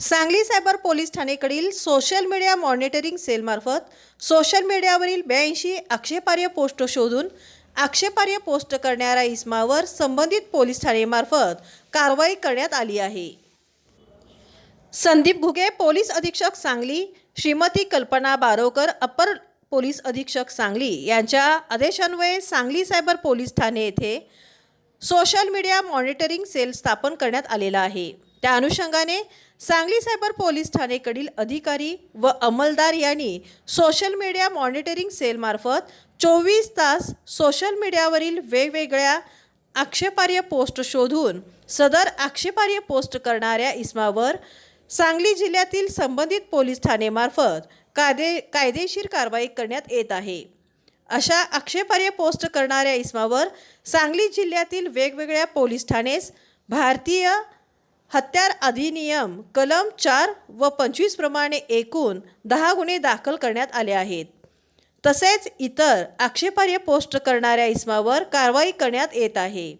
Sangli cyber police ठाणेकडील social media monitoring सेलमार्फत social मीडियावरील ब्याऐंशी आक्षेपार्ह पोस्ट शोधून आक्षेपार्ह पोस्ट करणाऱ्या इस्मावर संबंधित पोलीस ठाणेमार्फत कारवाई करण्यात आली आहे. संदीप घुगे पोलीस अधीक्षक सांगली श्रीमती कल्पना बारोकर अपर पोलीस अधीक्षक सांगली यांच्या आदेशान्वये सांगली सायबर पोलीस ठाणे येथे सोशल मीडिया मॉनिटरिंग सेल स्थापन करण्यात आलेला आहे. त्या अनुषंगाने सांगली सायबर पोलीस ठाणेकडील अधिकारी व अंमलदार यांनी सोशल मीडिया मॉनिटरिंग सेलमार्फत चोवीस तास सोशल मीडियावरील वेगवेगळ्या आक्षेपार्ह पोस्ट शोधून सदर आक्षेपार्ह पोस्ट करणाऱ्या इस्मावर सांगली जिल्ह्यातील संबंधित पोलीस ठाणेमार्फत कायदे कायदेशीर कारवाई करण्यात येत आहे. अशा आक्षेपार्ह पोस्ट करणाऱ्या इस्मावर सांगली जिल्ह्यातील वेगवेगळ्या पोलीस ठाणेस भारतीय हत्यार अधिनियम कलम चार व पंचवीसप्रमाणे एकूण दहा गुन्हे दाखल करण्यात आले आहेत. तसेच इतर आक्षेपार्ह पोस्ट करणाऱ्या इस्मावर कारवाई करण्यात येत आहे.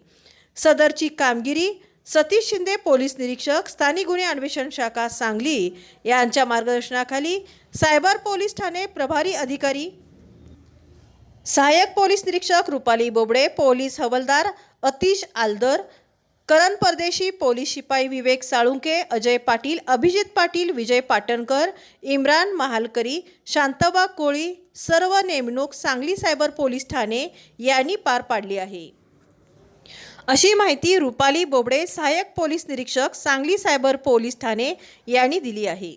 सदरची कामगिरी सतीश शिंदे पोलीस निरीक्षक स्थानिक गुन्हे अन्वेषण शाखा सांगली यांच्या मार्गदर्शनाखाली सायबर पोलीस ठाणे प्रभारी अधिकारी सहाय्यक पोलीस निरीक्षक रुपाली बोबडे पोलीस हवालदार अतिश आलदर करण परदेशी पोलीस शिपाई विवेक साळुंके अजय पाटील अभिजित पाटील विजय पाटणकर इम्रान महालकरी शांताबा कोळी सर्व नेमणूक सांगली सायबर पोलीस ठाणे यांनी पार पाडली आहे. अशी माहिती रुपाली बोबडे सहाय्यक पोलीस निरीक्षक सांगली सायबर पोलीस ठाणे यांनी दिली आहे.